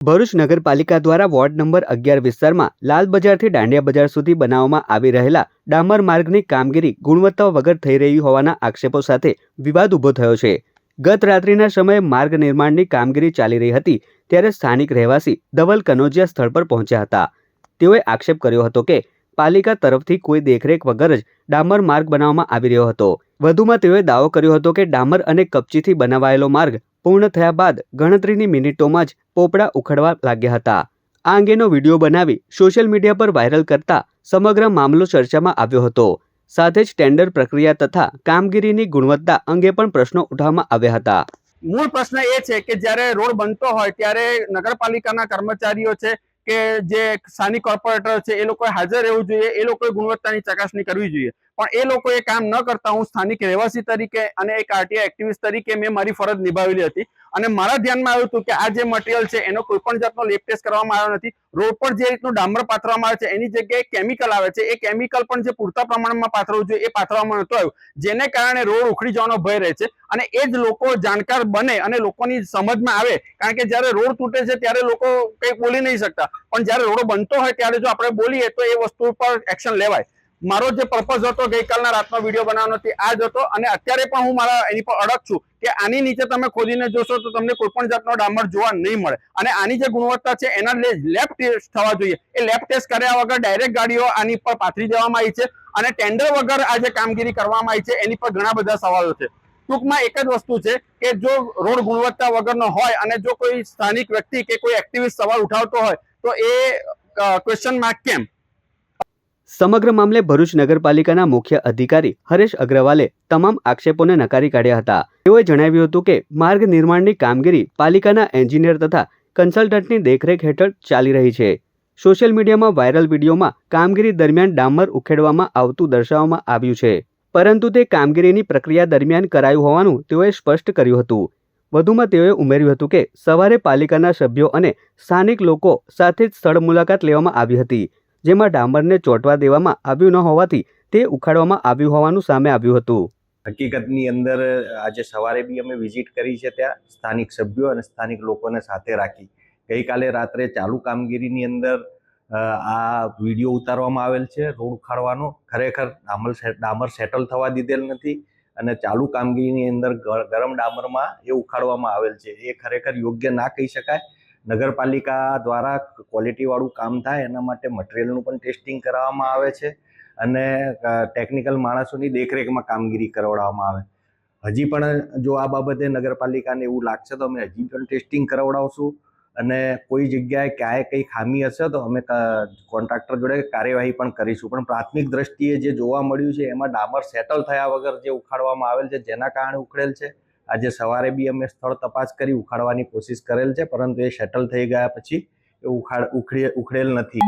ભરૂચ નગરપાલિકા દ્વારા ward number અગિયાર વિસ્તારમાં લાલ બજારથી દાંડિયા બજાર સુધી બનાવવામાં આવી રહેલા ડામર માર્ગની કામગીરી ગુણવત્તા વગર થઈ રહી હોવાના આક્ષેપો સાથે વિવાદ ઊભો થયો છે. ગત રાત્રિના સમયે માર્ગ નિર્માણની કામગીરી ચાલી રહી હતી ત્યારે સ્થાનિક રહેવાસી ધવલ કનોજિયા સ્થળ પર પહોંચ્યા હતા. તેઓએ આક્ષેપ કર્યો હતો કે પાલિકા તરફથી કોઈ દેખરેખ વગર જ ડામર માર્ગ બનાવવામાં આવી રહ્યો હતો. વધુમાં તેઓએ દાવો કર્યો હતો કે ડામર અને કપચીથી બનાવાયેલો માર્ગ પૂર્ણ થયા બાદ ગણતરીની મિનિટોમાં જ પોપડા ઉખડવા લાગ્યા હતા. આ અંગેનો વીડિયો બનાવી સોશિયલ મીડિયા પર વાયરલ કરતા સમગ્ર મામલો ચર્ચામાં આવ્યો હતો. સાથે જ ટેન્ડર પ્રક્રિયા તથા કામગીરીની ગુણવત્તા અંગે પણ પ્રશ્નો ઉઠાવવામાં આવ્યા હતા. મૂળ પ્રશ્ન એ છે કે જ્યારે રોડ બનતો હોય ત્યારે નગરપાલિકાના કર્મચારીઓ છે કે જે સ્થાનિક કોર્પોરેટર છે, એ લોકોએ હાજર રહેવું જોઈએ, એ લોકોએ ગુણવત્તાની ચકાસણી કરવી જોઈએ. પણ એ લોકો એ કામ ન કરતા હું સ્થાનિક રહેવાસી તરીકે અને એક આરટીઆઈ એક્ટિવિસ્ટ તરીકે મેં મારી ફરજ નિભાવેલી હતી. અને મારા ધ્યાનમાં આવ્યું હતું કે આ જે મટીરિયલ છે, એનો કોઈ પણ જાતનો લેપ ટેસ્ટ કરવામાં આવ્યો નથી. રોડ પર જે રીતનું ડામર પાથરવામાં આવે છે, એની જગ્યાએ કેમિકલ આવે છે. એ કેમિકલ પણ જે પૂરતા પ્રમાણમાં પાથરવું જોઈએ, એ પાથરવામાં નહોતું આવ્યું. જેને કારણે રોડ ઉખડી જવાનો ભય રહે છે. અને એ જ લોકો જાણકાર બને અને લોકોની સમજમાં આવે. કારણ કે જ્યારે રોડ તૂટે છે, ત્યારે લોકો કંઈ બોલી નહીં શકતા. પણ જ્યારે રોડ બનતો હોય, ત્યારે જો આપણે બોલીએ, તો એ વસ્તુ પર એક્શન લેવાય. મારો જે પર્પઝ હતો ગઈકાલના રાતનો વીડિયો બનાવવાનો તે આ જ હતો અને અત્યારે પણ હું મારા એની પર અડગ છું કે આની નીચે તમે ખોદીને જોશો તો તમને કોઈ પણ જાતનો ડામર જોવા નહીં મળે. અને આની જે ગુણવત્તા છે એના લેબ ટેસ્ટ થવા જોઈએ. એ લેબ ટેસ્ટ કર્યા વગર ડાયરેક્ટ ગાડીઓ આની પર પાથરી દેવામાં આવી છે અને ટેન્ડર વગર આ જે કામગીરી કરવામાં આવી છે એની પર ઘણા બધા સવાલો છે. ટૂંકમાં એક જ વસ્તુ છે કે જો રોડ ગુણવત્તા વગરનો હોય અને જો કોઈ સ્થાનિક વ્યક્તિ કે કોઈ એક્ટિવિસ્ટ સવાલ ઉઠાવતો હોય તો એ ક્વેશ્ચન માર્ક કેમ? સમગ્ર મામલે ભરૂચ નગરપાલિકાના મુખ્ય અધિકારી હરેશ અગ્રવાલે તમામ આક્ષેપોને નકારી કાઢ્યા હતા. તેઓએ જણાવ્યું હતું કે, માર્ગ નિર્માણની કામગીરી પાલિકાના એન્જિનિયર તથા કન્સલ્ટન્ટની દેખરેખ હેઠળ ચાલી રહી છે. સોશિયલ મીડિયામાં વાયરલ વિડીયોમાં કામગીરી દરમિયાન ડામર ઉખેડવામાં આવતું દર્શાવવામાં આવ્યું છે. પરંતુ તે કામગીરીની પ્રક્રિયા દરમિયાન કરાયું હોવાનું તેઓએ સ્પષ્ટ કર્યું હતું. વધુમાં તેઓએ ઉમેર્યું હતું કે, સવારે પાલિકાના સભ્યો અને સ્થાનિક લોકો સાથે જ સ્થળ મુલાકાત લેવામાં આવી હતી. જેમાં ડામરને ચોંટવા દેવામાં આવ્યું ન હોવાથી તે ઉખાડવામાં આવ્યું હોવાનું સામે આવ્યું હતું. હકીકતની અંદર, આજે સવારે બી અમે વિઝિટ કરી છે ત્યાં સ્થાનિક સભ્યો અને સ્થાનિક લોકોને સાથે રાખી. ગઈકાલે રાત્રે ચાલુ કામગીરીની અંદર આ વીડિયો ઉતારવામાં આવેલ છે, રોડ ઉખાડવાનો. ખરેખર ડામર ડામર સેટલ થવા દીધેલ નથી અને ચાલુ કામગીરીની અંદર ગરમ ડામરમાં એ ઉખાડવામાં આવેલ છે. એ ખરેખર યોગ્ય ના કહી શકાય. નગરપાલિકા દ્વારા ક્વોલિટીવાળું કામ થાય, એના માટે મટીરિયલનું પણ ટેસ્ટિંગ કરાવવામાં આવે છે અને ટેકનિકલ માણસોની દેખરેખમાં કામગીરી કરવડાવવામાં આવે. હજી પણ જો આ બાબતે નગરપાલિકાને એવું લાગશે તો અમે હજી પણ ટેસ્ટિંગ કરાવડાવશું અને કોઈ જગ્યાએ ક્યાંય કંઈ ખામી હશે તો અમે કોન્ટ્રાક્ટર જોડે કાર્યવાહી પણ કરીશું. પણ પ્રાથમિક દ્રષ્ટિએ જે જોવા મળ્યું છે, એમાં ડામર સેટલ થયા વગર જે ઉખાડવામાં આવેલ છે, જેના કારણે ઉખડેલ છે આજે સવારે બી અમે સ્થળ તપાસ કરી, ઉખાડવાની કોશિશ કરેલ છે, પરંતુ એ સેટલ થઈ ગયા પછી એ ઉખાડ, ઉખડે, ઉખડેલ નથી.